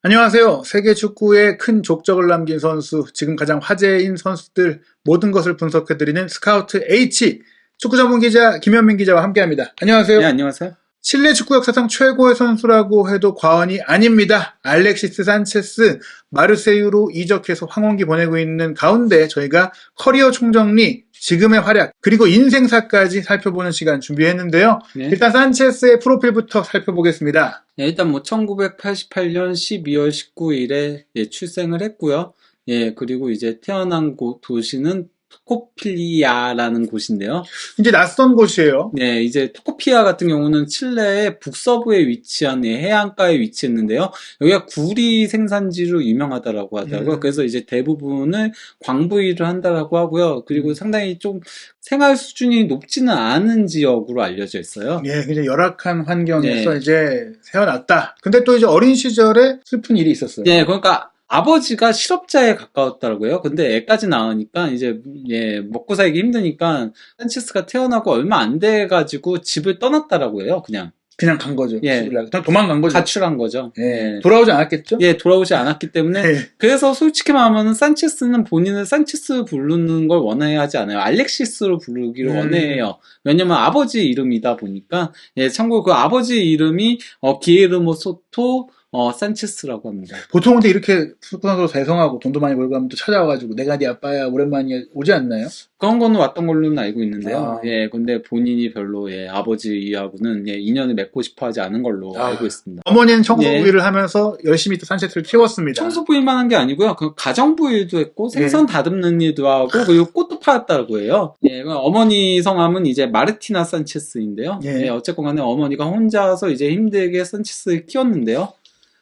안녕하세요. 세계 축구에 큰 족적을 남긴 선수, 지금 가장 화제인 선수들 모든 것을 분석해드리는 스카우트 H 축구 전문 기자 김현민 기자와 함께합니다. 안녕하세요. 네, 안녕하세요. 칠레 축구 역사상 최고의 선수라고 해도 과언이 아닙니다. 알렉시스 산체스 마르세유로 이적해서 황혼기 보내고 있는 가운데 저희가 커리어 총정리, 지금의 활약, 그리고 인생사까지 살펴보는 시간 준비했는데요. 네. 일단 산체스의 프로필부터 살펴보겠습니다. 예, 일단 뭐 1988년 12월 19일에 예, 출생을 했고요. 예, 그리고 이제 태어난 곳 도시는 토코필리아라는 곳인데요. 이제 낯선 곳이에요. 네, 이제 토코피아 같은 경우는 칠레의 북서부에 위치한 예, 해안가에 위치했는데요. 여기가 구리 생산지로 유명하다라고 하더라고요. 음. 그래서 이제 대부분을 광부 일을 한다라고 하고요. 그리고 음. 상당히 좀 생활 수준이 높지는 않은 지역으로 알려져 있어요. 예, 굉장히 열악한 환경에서 네. 이제 태어났다. 근데 또 이제 어린 시절에 슬픈 일이 있었어요. 예, 그러니까 아버지가 실업자에 가까웠더라고요. 근데 애까지 낳으니까 이제 예, 먹고 살기 힘드니까 산체스가 태어나고 얼마 안 돼 가지고 집을 떠났다라고 해요. 그냥 그냥 간 거죠. 예. 그냥 도망간 거죠. 가출한 거죠. 예. 돌아오지 않았겠죠? 예, 돌아오지 않았기 때문에 예. 그래서 솔직히 말하면 산체스는 본인을 산체스 부르는 걸 원해야 하지 않아요. 알렉시스로 부르기를 음. 원해요. 왜냐면 아버지 이름이다 보니까 예, 참고로 그 아버지 이름이 어, 기에르모 소토 어, 산체스라고 합니다. 보통 근데 이렇게 축구 선수로 대성하고 돈도 많이 벌고 하면 또 찾아와가지고 내가 네 아빠야 오랜만이야 오지 않나요? 그런 거는 왔던 걸로는 알고 있는데요. 아. 예, 근데 본인이 별로 예, 아버지하고는 예, 인연을 맺고 싶어 하지 않은 걸로 아. 알고 있습니다. 어머니는 청소부 예. 일을 하면서 열심히 또 산체스를 키웠습니다. 청소부 일만 한 게 아니고요. 그 가정부 일도 했고 예. 생선 다듬는 일도 하고 그리고 꽃도 팔았다고 해요. 예, 그 어머니 성함은 이제 마르티나 산체스인데요. 예. 예, 어쨌건 간에 어머니가 혼자서 이제 힘들게 산체스를 키웠는데요.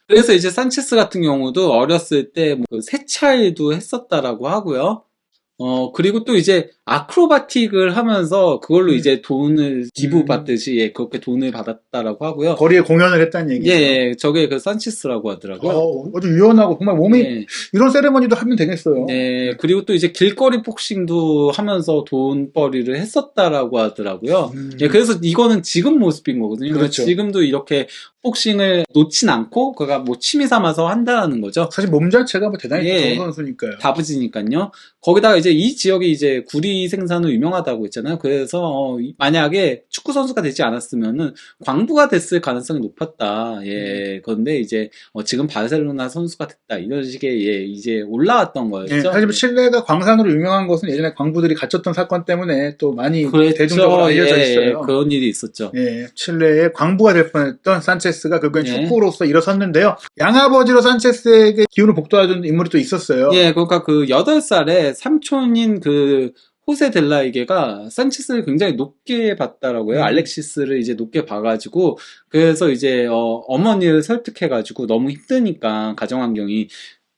그래서 이제 산체스 같은 경우도 어렸을 때뭐 세차일도 했었다라고 하고요. 어, 그리고 또 이제 아크로바틱을 하면서 그걸로 음. 이제 돈을 기부받듯이 예, 그렇게 돈을 받았다라고 하고요. 거리에 공연을 했다는 얘기죠. 예, 예, 저게 그 산체스라고 하더라고요. 어, 아주 유연하고 정말 몸이 예. 이런 세레머니도 하면 되겠어요. 네, 그리고 또 이제 길거리 복싱도 하면서 돈벌이를 했었다라고 하더라고요. 음. 예, 그래서 이거는 지금 모습인 거거든요. 그러니까 그렇죠. 지금도 이렇게 복싱을 놓진 않고, 그가 뭐 취미 삼아서 한다는 거죠. 사실 몸 자체가 뭐 대단히 예. 좋은 선수니까요. 다부지니까요. 거기다가 이제 이 지역이 이제 구리 생산으로 유명하다고 했잖아요. 그래서 어, 이- 만약에 축구 선수가 되지 않았으면은 광부가 됐을 가능성이 높았다. 예, 그런데 이제 어, 지금 바르셀로나 선수가 됐다. 이런 식의 예, 이제 올라왔던 거였죠. 예, 사실 뭐 칠레가 광산으로 유명한 것은 예전에 광부들이 갇혔던 사건 때문에 또 많이 그랬죠. 대중적으로 알려져 예, 있어요. 예, 그런 일이 있었죠. 예, 칠레의 광부가 될 뻔했던 산체스 가 결국엔 예. 축구로서 일어섰는데요. 양아버지로 산체스에게 기운을 복돋아준 인물이 또 있었어요. 예, 그러니까 그 8살에 삼촌인 그 호세 델라이게가 산체스를 굉장히 높게 봤다라고 해요. 음. 알렉시스를 이제 높게 봐가지고 그래서 이제 어, 어머니를 설득해가지고 너무 힘드니까 가정 환경이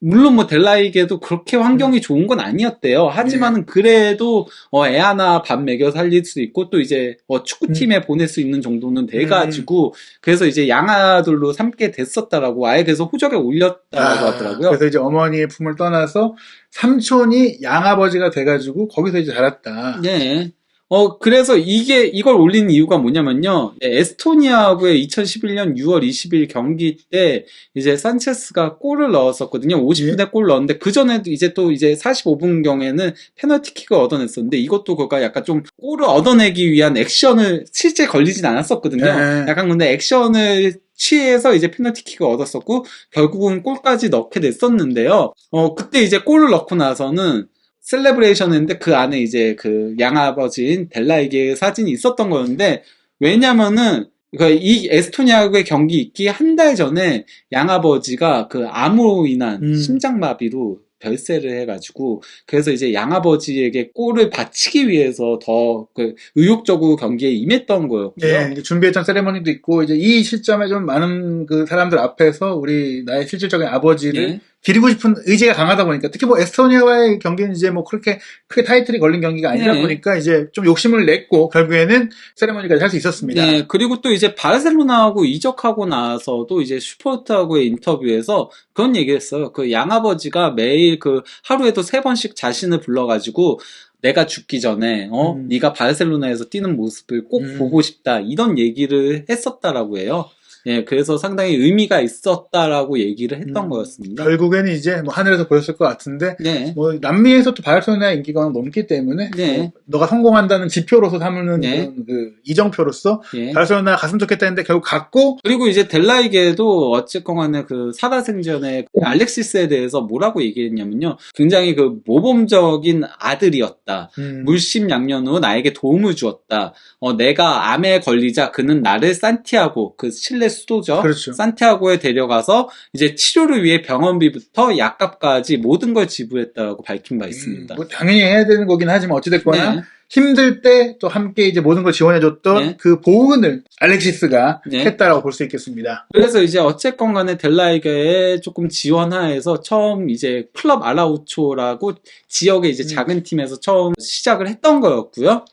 물론 뭐 델라이게도 그렇게 음. 환경이 좋은 건 아니었대요. 하지만은 그래도 어, 애 하나 밥 먹여 살릴 수 있고 또 이제 어, 축구팀에 보낼 수 있는 정도는 돼가지고 그래서 이제 양아들로 삼게 됐었다라고 아예 그래서 호적에 올렸다라고 아, 하더라고요. 그래서 이제 어머니의 품을 떠나서 삼촌이 양아버지가 돼가지고 거기서 이제 자랐다. 네. 어, 그래서 이게, 이걸 올린 이유가 뭐냐면요. 네, 에스토니아하고의 2011년 6월 20일 경기 때, 이제 산체스가 골을 넣었었거든요. 50분에 골 넣었는데, 그전에도 이제 또 이제 45분경에는 페널티킥을 얻어냈었는데, 이것도 그가 약간 좀 골을 얻어내기 위한 액션을 실제 걸리진 않았었거든요. 네. 약간 근데 액션을 취해서 이제 페널티킥을 얻었었고, 결국은 골까지 넣게 됐었는데요. 어, 그때 이제 골을 넣고 나서는, 셀레브레이션 했는데 그 안에 이제 그 양아버지인 델라에게 사진이 있었던 거였는데 왜냐면은 그이 에스토니아의 경기 있기 한 달 전에 양아버지가 그 암으로 인한 음. 심장마비로 별세를 해가지고 그래서 이제 양아버지에게 골을 바치기 위해서 더 그 의욕적으로 경기에 임했던 거였고요. 예, 이제 준비했던 세레머니도 있고 이제 이 시점에 좀 많은 그 사람들 앞에서 우리 나의 실질적인 아버지를 예. 기리고 싶은 의지가 강하다 보니까 특히 뭐 에스토니아와의 경기는 이제 뭐 그렇게 크게 타이틀이 걸린 경기가 아니다 네. 보니까 이제 좀 욕심을 냈고 결국에는 세레머니까지 할 수 있었습니다. 네, 그리고 또 이제 바르셀로나하고 이적하고 나서도 이제 슈퍼트하고의 인터뷰에서 그런 얘기를 했어요. 그 양아버지가 매일 그 하루에도 세 번씩 자신을 불러가지고 내가 죽기 전에 어 음. 네가 바르셀로나에서 뛰는 모습을 꼭 음. 보고 싶다 이런 얘기를 했었다라고 해요. 예, 그래서 상당히 의미가 있었다라고 얘기를 했던 음, 거였습니다. 결국에는 이제 뭐 하늘에서 보였을 것 같은데 네. 뭐 남미에서 또 바르셀로나 인기가 높기 때문에 네. 뭐 너가 성공한다는 지표로서 삼는 네. 그 이정표로서 예. 바르셀로나 갔으면 좋겠다 했는데 결국 갔고 그리고 이제 델라이게도 어쨌건 간에 그 사다생전에 알렉시스에 대해서 뭐라고 얘기했냐면요. 굉장히 그 모범적인 아들이었다. 음, 물심양면 후 나에게 도움을 주었다. 어, 내가 암에 걸리자 그는 나를 산티아고, 그 칠레 수도죠. 그렇죠. 산티아고에 데려가서 이제 치료를 위해 병원비부터 약값까지 모든 걸 지불했다고 밝힌 바 있습니다. 음, 뭐 당연히 해야 되는 거긴 하지만 어찌됐거나 네. 힘들 때 또 함께 이제 모든 걸 지원해줬던 네. 그 보은을 알렉시스가 네. 했다라고 볼 수 있겠습니다. 그래서 이제 어쨌건 간에 델라이게에 조금 지원하에서 처음 이제 클럽 아라우초라고 지역의 이제 음. 작은 팀에서 처음 시작을 했던 거였고요.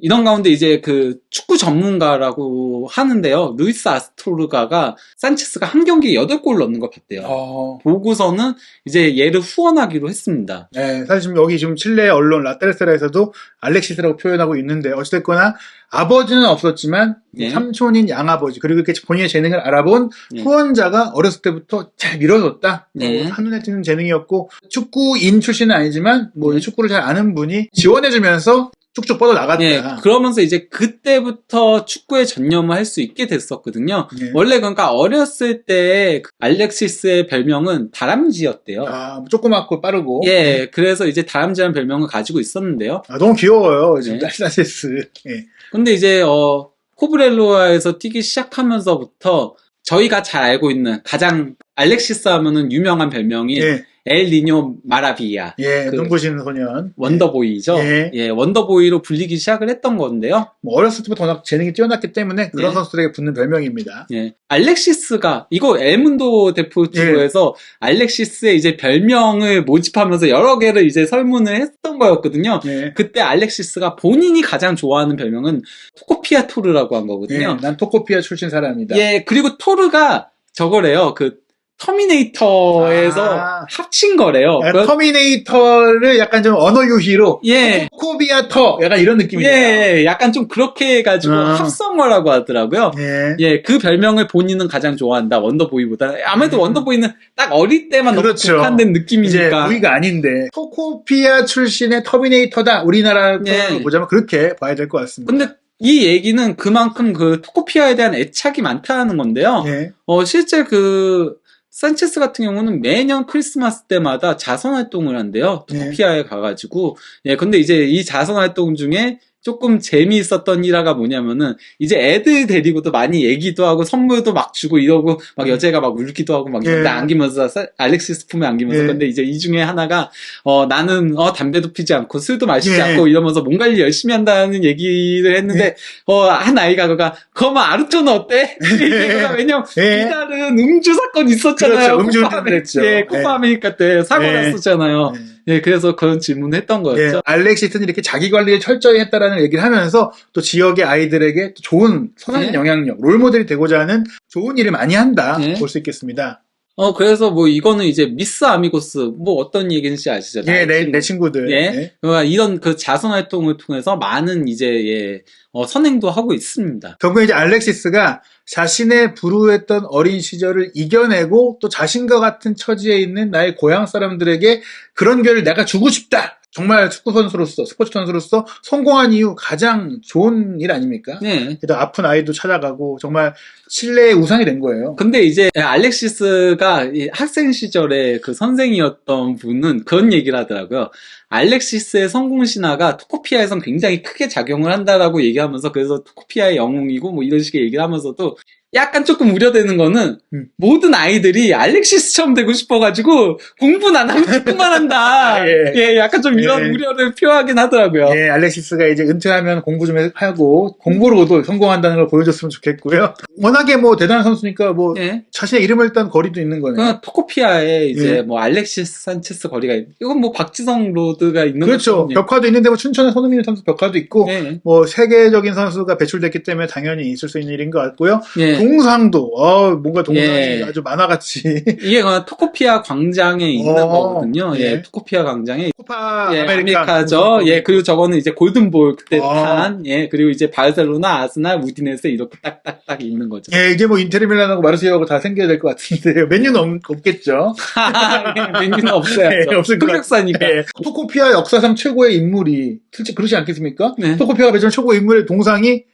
이런 가운데 이제 그 축구 전문가라고 하는데요. 루이스 아스토르가가 산체스가 한 경기에 8골 넣는 걸 봤대요. 어, 보고서는 이제 얘를 후원하기로 했습니다. 네, 사실 지금 여기 지금 칠레 언론 라테르세라에서도 알렉시스라고 표현하고 있는데 어찌됐거나 아버지는 없었지만 네. 삼촌인 양아버지 그리고 이렇게 본인의 재능을 알아본 네. 후원자가 어렸을 때부터 잘 밀어줬다. 네. 뭐 한눈에 띄는 재능이었고 축구인 출신은 아니지만 뭐 네. 축구를 잘 아는 분이 지원해주면서 쭉쭉 뻗어 나갔다. 예, 그러면서 이제 그때부터 축구에 전념을 할 수 있게 됐었거든요. 네. 원래 그러니까 어렸을 때그 알렉시스의 별명은 다람쥐였대요. 아, 조그맣고 빠르고. 예, 그래서 이제 다람쥐라는 별명을 가지고 있었는데요. 아, 너무 귀여워요. 지금 네. 날사세스. 예. 근데 이제 어 코브렐로아에서 뛰기 시작하면서부터 저희가 잘 알고 있는 가장 알렉시스 하면은 유명한 별명이 예, 엘니뇨 마라비아 예, 그 눈부신 소년. 원더보이죠. 예. 예, 원더보이로 불리기 시작을 했던 건데요. 뭐 어렸을 때부터 워낙 재능이 뛰어났기 때문에 그런 예. 선수들에게 붙는 별명입니다. 예. 알렉시스가 이거 엘문도 데포티브에서 예. 알렉시스의 이제 별명을 모집하면서 여러 개를 이제 설문을 했던 거였거든요. 예. 그때 알렉시스가 본인이 가장 좋아하는 별명은 토코피아 토르라고 한 예, 거거든요. 난 토코피아 출신 사람이다. 예, 그리고 토르가 저거래요. 그 터미네이터에서 아. 합친 거래요. 약간 터미네이터를 약간 좀 언어 유희로 예. 토코비아 터 약간 이런 느낌이네요. 예, 약간 좀 그렇게 해가지고 아. 합성어라고 하더라고요. 예. 예, 그 별명을 본인은 가장 좋아한다. 원더보이보다. 아무래도 음. 원더보이는 딱 어릴 때만 그렇죠. 국한된 이제 느낌이니까. 우리가 아닌데 토코피아 출신의 터미네이터다 우리나라 예. 로 보자면 그렇게 봐야 될 것 같습니다. 근데 이 얘기는 그만큼 그 토코피아에 대한 애착이 많다는 건데요. 예. 어, 실제 그 산체스 같은 경우는 매년 크리스마스 때마다 자선 활동을 한대요. 네. 토코피아에 가가지고. 예, 근데 이제 이 자선 활동 중에 조금 재미있었던 일화가 뭐냐면은 이제 애들 데리고도 많이 얘기도 하고 선물도 막 주고 이러고 막 여자가 막 울기도 하고 막 예. 이런데 안기면서 사- 알렉시스 품에 안기면서 예. 근데 이제 이 중에 하나가 어 나는 어 담배도 피지 않고 술도 마시지 예. 않고 이러면서 몸 관리 열심히 한다는 얘기를 했는데 어한 아이가 그가 그러면 아르토는 어때? 얘기가 왜냐면 예. 이달은 음주 사건 있었잖아요. 그렇죠. 음주 운전을 했죠. 예, 코파 예. 아메리카 때 사고 예. 났었잖아요. 예. 예, 그래서 그런 질문을 했던 예, 거였죠. 알렉시스는 이렇게 자기 관리를 철저히 했다라는 얘기를 하면서 또 지역의 아이들에게 또 좋은 선한 네. 영향력, 롤모델이 되고자 하는 좋은 일을 많이 한다 네. 볼수 있겠습니다. 어, 그래서 뭐 이거는 이제 미스 아미고스 뭐 어떤 얘기인지 아시죠? 예, 내, 친구. 내 친구들. 예. 예. 그러니까 이런 그 자선 활동을 통해서 많은 이제 예, 어, 선행도 하고 있습니다. 결국에 이제 알렉시스가 자신의 불우했던 어린 시절을 이겨내고 또 자신과 같은 처지에 있는 나의 고향 사람들에게 그런 기회를 내가 주고 싶다. 정말 축구 선수로서 스포츠 선수로서 성공한 이유 가장 좋은 일 아닙니까? 네. 그래도 아픈 아이도 찾아가고 정말 칠레의 우상이 된 거예요. 근데 이제 알렉시스가 이 학생 시절에 그 선생이었던 분은 그런 얘기를 하더라고요. 알렉시스의 성공 신화가 토코피아에선 굉장히 크게 작용을 한다라고 얘기하면서 그래서 토코피아의 영웅이고 뭐 이런 식의 얘기를 하면서도 약간 조금 우려되는 거는 음. 모든 아이들이 알렉시스처럼 되고 싶어가지고 공부는 안 하고 축구만 한다. 예. 예, 약간 좀 이런 예. 우려를 표하긴 하더라고요. 예, 알렉시스가 이제 은퇴하면 공부 좀 하고 공부로도 성공한다는 걸 보여줬으면 좋겠고요. 워낙에 뭐 대단한 선수니까 뭐 예. 자신의 이름을 딴 거리도 있는 거네요. 그 토코피아에 이제 예. 뭐 알렉시스 산체스 거리가 있- 이건 뭐 박지성 로드가 있는 그렇죠. 것처럼 벽화도 있는데 뭐 춘천의 손흥민 선수 벽화도 있고 예. 뭐 세계적인 선수가 배출됐기 때문에 당연히 있을 수 있는 일인 것 같고요. 예. 동상도, 어, 뭔가 동상이 예. 아주 만화같이. 이게 그 토코피아 광장에 있는 어, 거거든요. 예, 예. 토코피아 광장에 코파 예, 아메리카. 아메리카죠. 예, 그리고 저거는 이제 골든볼 그때 아. 탄, 예, 그리고 이제 바르셀로나, 아스날, 우디네스 이렇게 딱딱딱 있는 거죠. 예, 이제 뭐 인테르 밀란하고 마르세유하고 다 생겨야 될 것 같은데 맨유는 없, 없겠죠. 메뉴는 없어야죠. 예, 없을 것 흑역사니까. 예. 토코피아 역사상 최고의 인물이 실제 그렇지 않겠습니까? 네. 토코피아가 맺은 최고의 인물의 동상이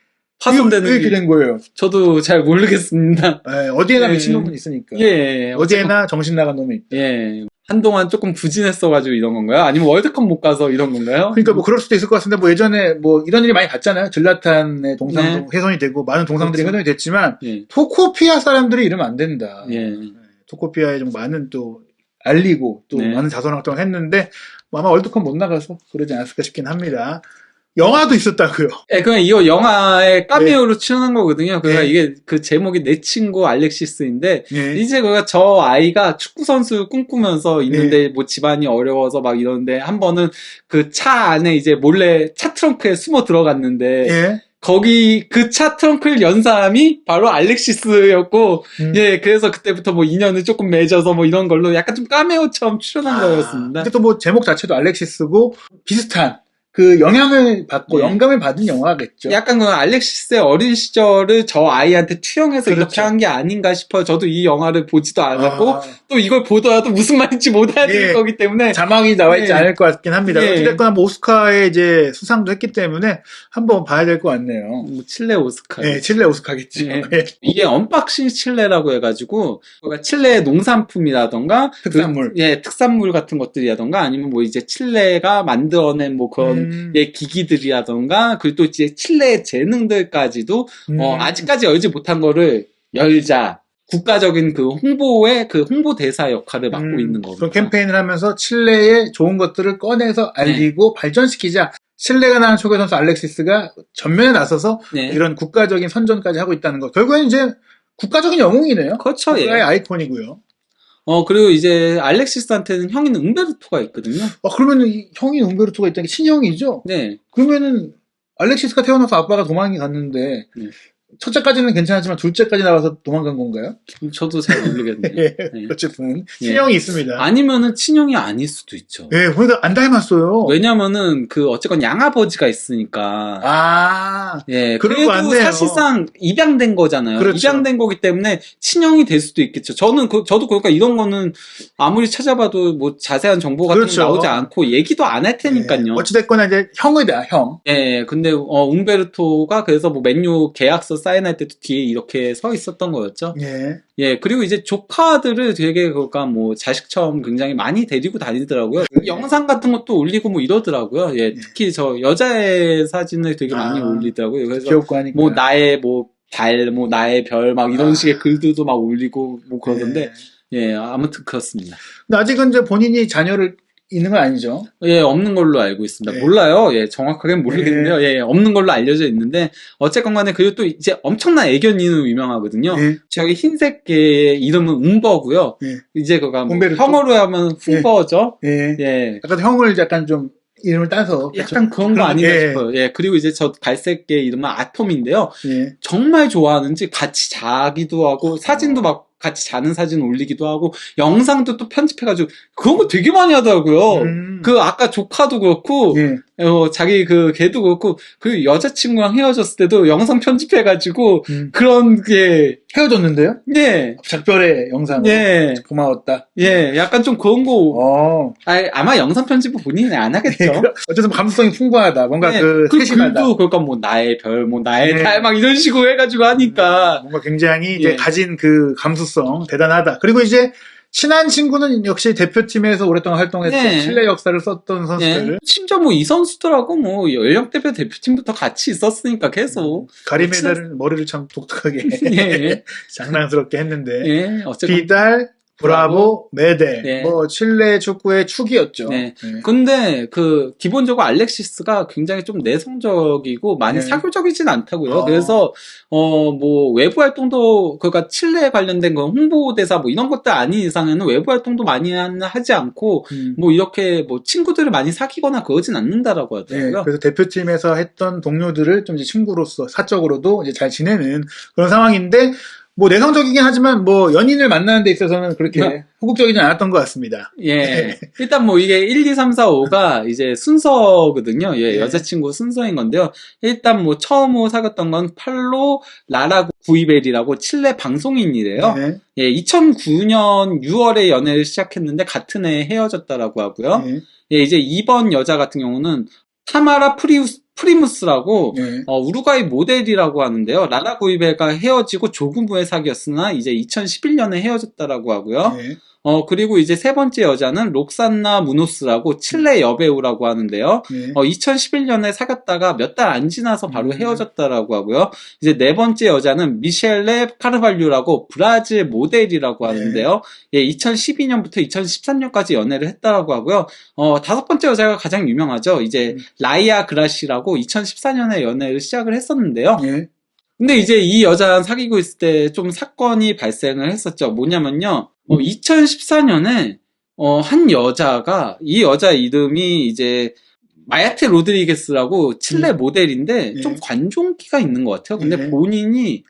파손되는 이렇게 게된 거예요. 저도 잘 모르겠습니다. 예, 어디에나 예. 미친놈은 있으니까. 예, 어디에나 정신 나간 놈이 있다. 예. 한동안 조금 부진했어가지고 이런 건가요? 아니면 월드컵 못 가서 이런 건가요? 그러니까 뭐 그럴 수도 있을 것 같은데 뭐 예전에 뭐 이런 일이 많이 봤잖아요. 질라탄의 동상도 네. 훼손이 되고 많은 동상들이 그렇죠. 훼손이 됐지만 예. 토코피아 사람들이 이러면 안 된다. 예. 네, 토코피아에 좀 많은 또 알리고 또 네. 많은 자선 활동을 했는데 뭐 아마 월드컵 못 나가서 그러지 않았을까 싶긴 합니다. 영화도 있었다고요. 예, 그냥 이거 영화의 까메오로 출연한 거거든요. 그러니까 네. 이게 그 제목이 내 친구 알렉시스인데 예. 이제 그가 저 아이가 축구 선수 꿈꾸면서 있는데 뭐 집안이 어려워서 막 이러는데 한 번은 그 차 안에 이제 몰래 차 트렁크에 숨어 들어갔는데 예. 거기 그 차 트렁크를 연 사람이 바로 알렉시스였고 음. 예 그래서 그때부터 뭐 인연을 조금 맺어서 뭐 이런 걸로 약간 좀 까메오처럼 출연한 거였습니다. 근데 또 뭐 제목 자체도 알렉시스고 비슷한 그 영향을 받고 예. 영감을 받은 영화겠죠. 약간 그 알렉시스의 어린 시절을 저 아이한테 투영해서 이렇게 그렇죠. 한게 아닌가 싶어요. 저도 이 영화를 보지도 않았고 아, 또 이걸 보더라도 무슨 말인지 못 알아들 예. 거기 때문에 자막이 나와 있지 예. 않을 것 같긴 합니다. 예. 어쨌거나 뭐 오스카에 이제 수상도 했기 때문에 한번 봐야 될 것 같네요. 뭐 칠레 오스카. 예, 칠레 오스카겠죠. 예. 예. 이게 언박싱 칠레라고 해가지고 칠레의 농산품이라던가 특산물. 그, 예 특산물 같은 것들이라던가 아니면 뭐 이제 칠레가 만들어낸 뭐 그런 음. 예 기기들이라던가 그리고 또 이제 칠레의 재능들까지도 음. 어, 아직까지 열지 못한 거를 열자. 국가적인 그 홍보의 그 홍보 대사 역할을 맡고 음, 있는 거고. 그런 캠페인을 하면서 칠레의 좋은 것들을 꺼내서 알리고 네. 발전시키자. 칠레가 나는 초계 선수 알렉시스가 전면에 나서서 네. 이런 국가적인 선전까지 하고 있다는 거. 결국에는 이제 국가적인 영웅이네요. 그렇죠. 국가의 예. 아이콘이고요. 어, 그리고 이제 알렉시스한테는 형인 음베르토가 있거든요. 아, 그러면 이 형인 um베르토가 있다는 게 친형이죠? 네. 그러면은 알렉시스가 태어나서 아빠가 도망이 갔는데 네. 첫째까지는 괜찮았지만 둘째까지 나와서 도망간 건가요? 저도 잘 모르겠네요. 예. 네. 어쨌든 예. 친형이 있습니다. 아니면은 친형이 아닐 수도 있죠. 예, 그러니까 안 닮았어요. 왜냐면은 그 어쨌건 양아버지가 있으니까. 아, 예, 같네요. 사실상 입양된 거잖아요. 그렇죠. 입양된 거기 때문에 친형이 될 수도 있겠죠. 저는 그 저도 그러니까 이런 거는 아무리 찾아봐도 뭐 자세한 정보 같은 그렇죠. 거 나오지 않고 얘기도 안 할 테니까요. 예. 어찌됐거나 이제 형이다, 형. 예, 근데 어 웅베르토가 그래서 뭐 맨유 계약서 사인할 때도 뒤에 이렇게 서 있었던 거였죠. 예. 예, 그리고 이제 조카들을 되게 그니까 뭐 자식처럼 굉장히 많이 데리고 다니더라고요. 네. 영상 같은 것도 올리고 뭐 이러더라고요. 예, 특히 저 여자의 사진을 되게 많이 아, 올리더라고요. 그래서 귀엽고 하니까. 뭐 나의 뭐 달, 뭐 나의 별 막 이런 아. 식의 글들도 막 올리고 뭐 그러던데 예. 예, 아무튼 그렇습니다. 근데 아직은 이제 본인이 자녀를 있는 건 아니죠. 예, 없는 걸로 알고 있습니다. 예. 몰라요. 예, 정확하게는 모르겠는데요. 예, 없는 걸로 알려져 있는데 어쨌건 간에 그리고 또 이제 엄청난 애견인으로 유명하거든요. 예. 저기 흰색 개의 이름은 웅버고요. 예. 이제 그가 뭐? 형어로 하면 후버죠. 예. 예. 약간 형을 약간 좀 이름을 따서. 약간 그런 거 아닌가 예. 싶어요. 예. 그리고 이제 저 갈색 개 이름은 아톰인데요. 예. 정말 좋아하는지 같이 자기도 하고 사진도 막 같이 자는 사진 올리기도 하고 영상도 또 편집해가지고 그런 거 되게 많이 하더라고요. 음. 그 아까 조카도 그렇고 예. 어, 자기 그 걔도 그렇고 그 여자친구랑 헤어졌을 때도 영상 편집해가지고 음. 그런 게 헤어졌는데요? 예. 작별의 영상. 예. 고마웠다. 예, 약간 좀 그런 거, 어. 아, 마 영상 편집은 본인이 안 하겠죠. 어쨌든 감수성이 풍부하다. 뭔가 네, 그그 세심하다. 글도 그러니까 뭐 나의 별, 뭐 나의 네. 달 막 이런 식으로 해가지고 하니까 뭔가 굉장히 이제 예. 가진 그 감수성 대단하다. 그리고 이제 친한 친구는 역시 대표팀에서 오랫동안 활동했던 네. 칠레 역사를 썼던 선수들. 예. 심지어 뭐 이 선수들하고 뭐 연령 대표 대표팀부터 같이 있었으니까 계속 가리메달은 머리를 참 독특하게 예, 장난스럽게 했는데 예, 어쨌건 비달, 브라보, 메데, 네. 뭐 칠레 축구의 축이었죠. 네. 근데 그 기본적으로 알렉시스가 굉장히 좀 내성적이고 많이 네. 사교적이진 않다고요. 어. 그래서 어 뭐 외부 활동도 그러니까 칠레 관련된 거 홍보대사 뭐 이런 것들 아닌 이상에는 외부 활동도 많이 한- 하지 않고 음. 뭐 이렇게 뭐 친구들을 많이 사귀거나 그러진 않는다라고 네, 하더라고요. 그래서 대표팀에서 했던 동료들을 좀 이제 친구로서 사적으로도 이제 잘 지내는 그런 상황인데 뭐 내성적이긴 하지만 뭐 연인을 만나는 데 있어서는 그렇게 네. 호국적이지 않았던 것 같습니다. 예. 일단 뭐 이게 1, 2, 3, 4, 5가 이제 순서거든요. 예, 네. 여자친구 순서인 건데요. 일단 뭐 처음으로 사귀었던 건 팔로 라라 구이벨이라고 칠레 방송인이래요. 네, 예, 2009년 6월에 연애를 시작했는데 같은 해에 헤어졌다라고 하고요. 네, 예, 이제 이번 여자 같은 경우는 타마라 프리우스, 프리무스라고 네. 어, 우루과이 모델이라고 하는데요. 라라 구이벨과 헤어지고 조금 후에 사귀었으나 이제 2011년에 헤어졌다라고 하고요. 네. 어, 그리고 이제 세 번째 여자는 록산나 무노스라고 칠레 여배우라고 하는데요. 네. 어, 2011년에 사귀었다가 몇 달 안 지나서 바로 음. 헤어졌다라고 하고요. 이제 네 번째 여자는 미셸레 카르발류라고 브라질 모델이라고 네. 하는데요. 예, 2012년부터 2013년까지 연애를 했다라고 하고요. 어, 다섯 번째 여자가 가장 유명하죠. 이제 음. 라이아 그라시라고 2014년에 연애를 시작을 했었는데요. 네. 근데 이제 이 여자랑 사귀고 있을 때 좀 사건이 발생을 했었죠. 뭐냐면요. 어, 2014년에 어, 한 여자가 이 여자 이름이 이제 마야테 로드리게스라고 칠레 모델인데 네. 좀 관종기가 있는 것 같아요. 근데 네. 본인이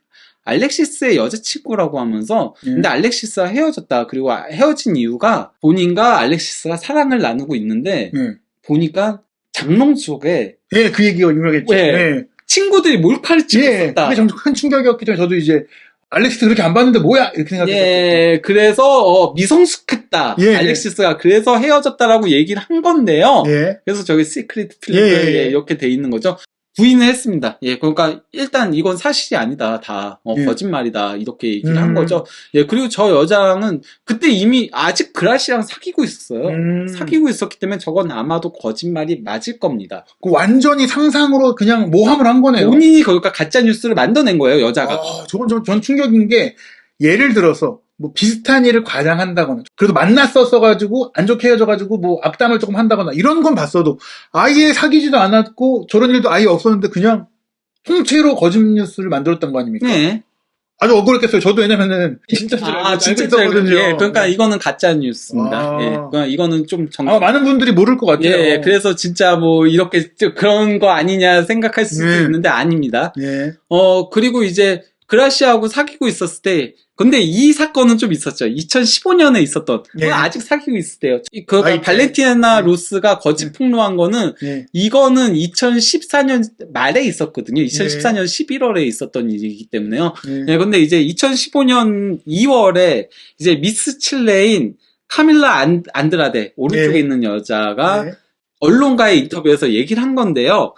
알렉시스의 여자친구라고 하면서 네. 근데 알렉시스와 헤어졌다. 그리고 헤어진 이유가 본인과 알렉시스가 사랑을 나누고 있는데 네. 보니까 장롱 속에 예, 그 얘기가 유명했죠. 예. 네. 친구들이 몰카를 찍고 예. 그게 좀큰 충격이었기 때문에 저도 이제 알렉시스 그렇게 안 봤는데 뭐야 이렇게 생각했었죠. 예, 그래서 어, 미성숙했다. 예. 알렉시스가 그래서 헤어졌다라고 얘기를 한 건데요. 예, 그래서 저기 시크릿 예, 예, 예. 이렇게 돼 있는 거죠. 부인을 했습니다. 예, 그러니까 일단 이건 사실이 아니다. 다 어, 예. 거짓말이다. 이렇게 얘기를 음. 한 거죠. 예, 그리고 저 여자랑은 그때 이미 아직 그라시랑 사귀고 있었어요. 음. 사귀고 있었기 때문에 저건 아마도 거짓말이 맞을 겁니다. 그 완전히 상상으로 그냥 모함을 한 거네요. 본인이 그러니까 가짜 뉴스를 만들어낸 거예요, 여자가. 아, 저건 전, 전 충격인 게 예를 들어서 뭐 비슷한 일을 과장한다거나 그래도 만났었어 가지고 안 좋게 헤어져 가지고 뭐 악담을 조금 한다거나 이런 건 봤어도 아예 사귀지도 않았고 저런 일도 아예 없었는데 그냥 통째로 거짓 뉴스를 만들었던 거 아닙니까? 네. 아주 억울했겠어요. 저도 왜냐면은 진짜 줄 아, 진짜 알고 있었거든요. 예, 그러니까 이거는 가짜 뉴스입니다. 아. 예, 그러니까 이거는 좀 정. 아마 많은 분들이 모를 것 같아요. 예, 예, 그래서 진짜 뭐 이렇게 좀 그런 거 아니냐 생각할 수도 네. 있는데 아닙니다. 예. 어 그리고 이제 그라시아하고 사귀고 있었을 때. 근데 이 사건은 좀 있었죠. 2015년에 있었던. 예. 아직 사귀고 있을 때요. 그 아이, 발렌티나 네. 로스가 거짓 폭로한 거는 예. 이거는 2014년 말에 있었거든요. 네. 2014년 11월에 있었던 일이기 때문에요. 예. 네, 근데 이제 2015년 2월에 이제 미스 칠레인 카밀라 안, 안드라데 오른쪽에 네. 있는 여자가 예. 언론과의 인터뷰에서 얘기를 한 건데요.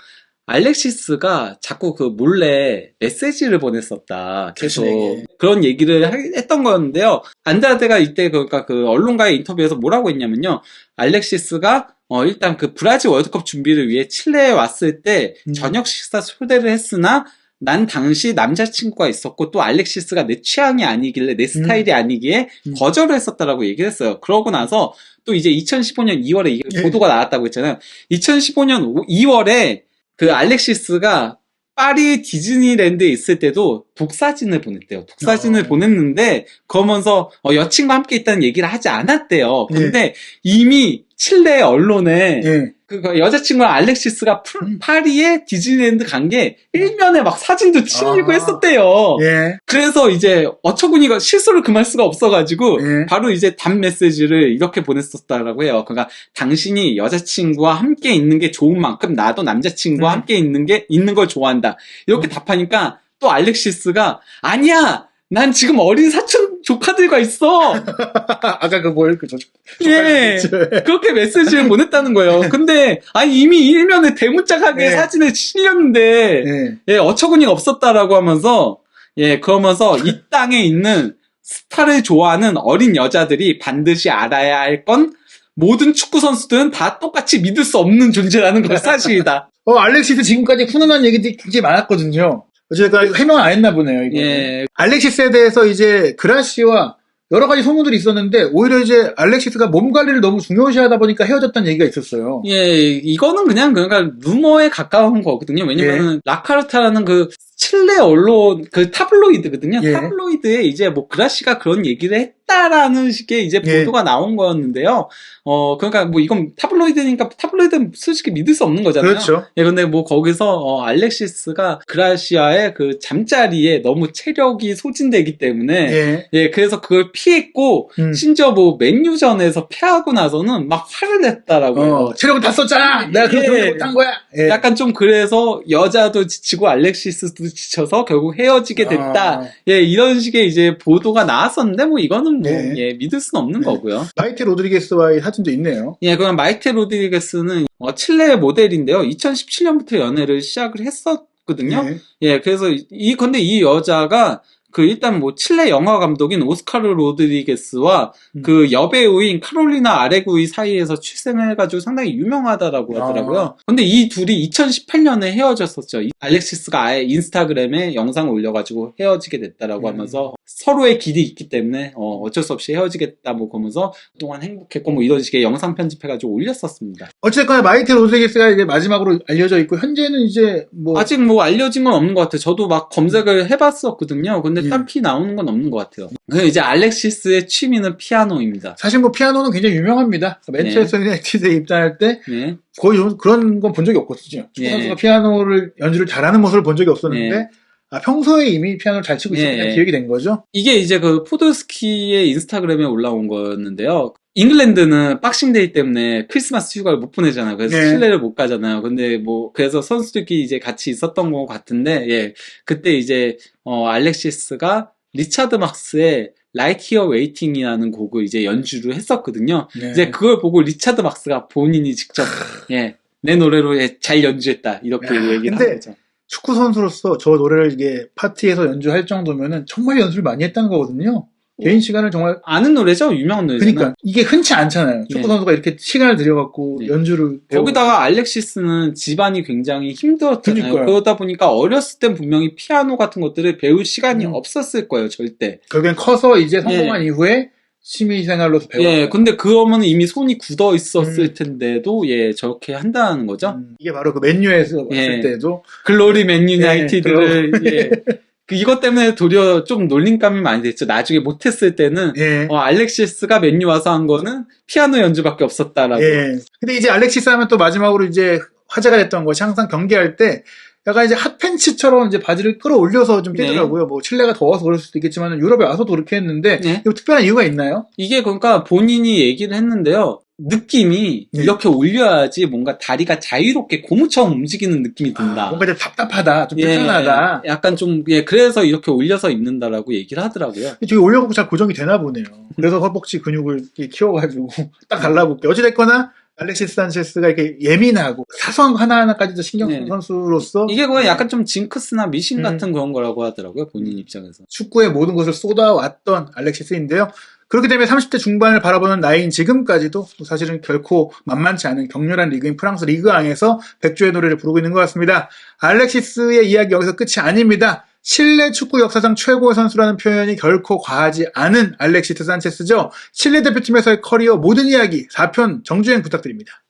알렉시스가 자꾸 그 몰래 메시지를 보냈었다. 계속 자신에게. 그런 얘기를 하- 했던 건데요. 안드라데가 이때 그러니까 그 언론과의 인터뷰에서 뭐라고 했냐면요. 알렉시스가 어 일단 그 브라질 월드컵 준비를 위해 칠레에 왔을 때 음. 저녁 식사 초대를 했으나 난 당시 남자친구가 있었고 또 알렉시스가 내 취향이 아니길래 내 스타일이 아니기에 음. 거절을 했었다라고 얘기를 했어요. 그러고 나서 또 이제 2015년 2월에 이게 예. 보도가 나왔다고 했잖아요. 2015년 2월에 그 알렉시스가 파리 디즈니랜드에 있을 때도 독사진을 보냈대요. 독사진을 어. 보냈는데 그러면서 어, 여친과 함께 있다는 얘기를 하지 않았대요. 예. 근데 이미 칠레 언론에 예. 그 알렉시스가 알렉시스가 프- 음. 파리에 디즈니랜드 간 게 일면에 막 사진도 찍고 아. 했었대요. 예. 그래서 이제 어처구니가 실수를 금할 수가 없어가지고 예. 바로 이제 답 메시지를 이렇게 보냈었다라고 해요. 그러니까 당신이 여자친구와 함께 있는 게 좋은 만큼 나도 남자친구와 음. 함께 있는 게 있는 걸 좋아한다. 이렇게 음. 답하니까 또 알렉시스가 아니야. 난 지금 어린 사촌 조카들과 있어. 아까 그 뭘, 그, 저, 예. 그렇게 메시지를 보냈다는 거예요. 근데 아니 이미 일면에 대문짝하게 네. 사진을 실렸는데 예. 예, 어처구니가 없었다라고 하면서, 예, 그러면서 이 땅에 있는 스타를 좋아하는 어린 여자들이 반드시 알아야 할 건 모든 축구 선수들은 다 똑같이 믿을 수 없는 존재라는 걸 사실이다. 어, 알렉시스 지금까지 훈훈한 얘기들이 굉장히 많았거든요. 어쨌든 해명 안 했나 보네요, 이거. 예, 알렉시스에 대해서 이제 그라시와 여러 가지 소문들이 있었는데 오히려 이제 알렉시스가 몸 관리를 너무 중요시하다 보니까 헤어졌다는 얘기가 있었어요. 예, 이거는 그냥 그러니까 루머에 가까운 거거든요. 왜냐면은 라카르타라는 그 칠레 언론 그 타블로이드거든요. 예. 타블로이드에 이제 뭐 그라시가 그런 얘기를 했 다라는 식의 이제 예. 보도가 나온 거였는데요. 어 그러니까 뭐 이건 타블로이드니까 타블로이드는 솔직히 믿을 수 없는 거잖아요. 그렇죠. 예, 근데 뭐 거기서 어, 알렉시스가 그라시아의 그 잠자리에 너무 체력이 소진되기 때문에 예. 예, 그래서 그걸 피했고 음. 심지어 뭐 맨유전에서 패하고 나서는 막 화를 냈다라고요. 어, 체력은 다 썼잖아. 내가 그거 예. 그렇게 못한 거야. 예. 약간 좀 그래서 여자도 지치고 알렉시스도 지쳐서 결국 헤어지게 됐다. 아, 예, 이런 식의 이제 보도가 나왔었는데 뭐 이거는 뭐 네. 예, 믿을 수는 없는 네. 거고요. 마이티 로드리게스와의 사진도 있네요. 예, 그럼 마이테 로드리게스는 어, 칠레 모델인데요. 2017년부터 연애를 시작을 했었거든요. 예. 예, 그래서 이- 이 근데 이 여자가 그 일단 뭐 칠레 영화 감독인 오스카르 로드리게스와 음. 그 여배우인 카롤리나 아레구이 사이에서 출생해가지고 상당히 유명하다라고 아. 하더라고요. 근데 이 둘이 2018년에 헤어졌었죠. 이 알렉시스가 아예 인스타그램에 영상을 올려가지고 헤어지게 됐다라고 음. 하면서 서로의 길이 있기 때문에 어, 어쩔 수 없이 헤어지겠다 뭐 그러면서 그동안 행복했고 뭐 이런 식의 영상 편집해가지고 올렸었습니다. 어쨌거나 마이티 로드리게스가 이제 마지막으로 알려져 있고 현재는 이제 뭐 아직 뭐 알려진 건 없는 것 같아요. 저도 막 검색을 해봤었거든요. 근데 예. 딱히 나오는 건 없는 것 같아요. 근데 이제 알렉시스의 취미는 피아노입니다. 사실 뭐 피아노는 굉장히 유명합니다. 맨체스터 유나이티드에 입단할 때 네. 거의 요- 그런 건 본 적이 없거든요. 축구 예. 선수가 피아노를 연주를 잘하는 모습을 본 적이 없었는데 예. 아, 평소에 이미 피아노를 잘 치고 있었던 예. 게 기억이 된 거죠. 이게 이제 그 포도스키의 인스타그램에 올라온 거였는데요. 잉글랜드는 박싱데이 때문에 크리스마스 휴가를 못 보내잖아요. 그래서 네. 칠레를 못 가잖아요. 근데 뭐 그래서 선수들끼리 이제 같이 있었던 것 같은데 예 그때 이제 어 알렉시스가 리차드 막스의 Like Here Waiting이라는 곡을 이제 연주를 했었거든요. 네. 이제 그걸 보고 리차드 막스가 본인이 직접 예, 내 노래로 예, 잘 연주했다 이렇게 야, 얘기를 근데 한 거죠. 축구 선수로서 저 노래를 이게 파티에서 연주할 정도면은 정말 연습을 많이 했다는 거거든요. 개인 시간을 정말 아는 노래죠, 유명한 노래잖아요. 그러니까 이게 흔치 않잖아요. 축구 네. 선수가 이렇게 시간을 들여갖고 네. 연주를. 거기다가 알렉시스는 집안이 굉장히 힘들었잖아요. 그러니까요. 그러다 보니까 어렸을 땐 분명히 피아노 같은 것들을 배울 시간이 음. 없었을 거예요, 절대. 결국엔 커서 이제 성공한 예. 이후에 취미 생활로서 배워. 예, 근데 그러면 이미 손이 굳어 있었을 음. 텐데도 예, 저렇게 한다는 거죠. 음, 이게 바로 그 맨유에서 왔을 예. 때도 글로리 맨 유 나이티드를 예, 예. 그 이것 때문에 도리어 좀 놀림감이 많이 됐죠. 나중에 못했을 때는 예. 어, 알렉시스가 맨유 와서 한 거는 피아노 연주밖에 없었다라고. 예. 근데 이제 알렉시스 하면 또 마지막으로 이제 화제가 됐던 것이 항상 경기할 때 약간 이제 핫팬츠처럼 이제 바지를 끌어올려서 좀 네. 뛰더라고요. 뭐 칠레가 더워서 그럴 수도 있겠지만 유럽에 와서도 그렇게 했는데 네. 이거 특별한 이유가 있나요? 이게 그러니까 본인이 얘기를 했는데요. 느낌이 네. 이렇게 올려야지 뭔가 다리가 자유롭게 고무처럼 움직이는 느낌이 든다. 아, 뭔가 좀 답답하다, 좀 예, 불편하다. 약간 좀, 예, 그래서 이렇게 올려서 입는다라고 얘기를 하더라고요. 저기 올려갖고 잘 고정이 되나 보네요. 그래서 허벅지 근육을 키워가지고 딱 달라붙게. 어찌됐거나 알렉시스 산체스가 이렇게 예민하고 사소한 거 하나하나까지도 신경 쓰는 네. 선수로서 이게 그냥 약간 좀 징크스나 미신 음. 같은 그런 거라고 하더라고요, 본인 입장에서. 축구의 모든 것을 쏟아왔던 알렉시스인데요. 그렇기 때문에 30대 중반을 바라보는 나이인 지금까지도 사실은 결코 만만치 않은 격렬한 리그인 프랑스 리그앙에서 백조의 노래를 부르고 있는 것 같습니다. 알렉시스의 이야기 여기서 끝이 아닙니다. 칠레 축구 역사상 최고의 선수라는 표현이 결코 과하지 않은 알렉시스 산체스죠. 칠레 대표팀에서의 커리어 모든 이야기 4편 정주행 부탁드립니다.